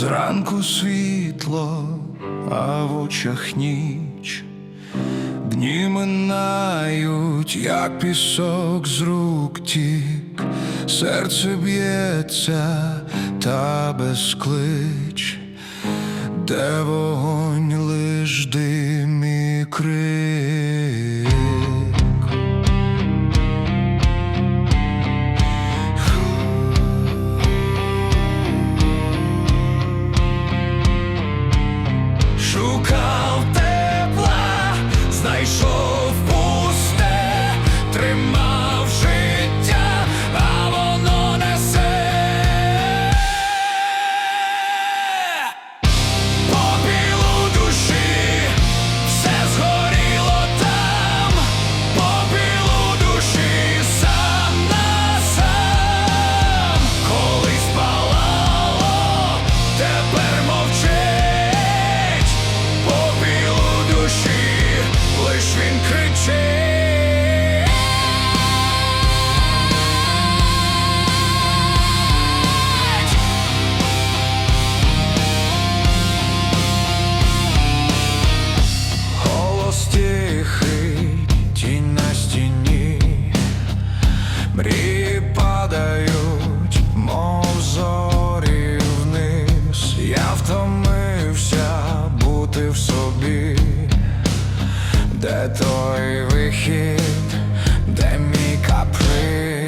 Зранку світло, а в очах ніч. Дні минають, як пісок з рук тік, серце б'ється та без клич, де вогонь лиш дим і. шукати в собі, де той вихід, де мій каприз?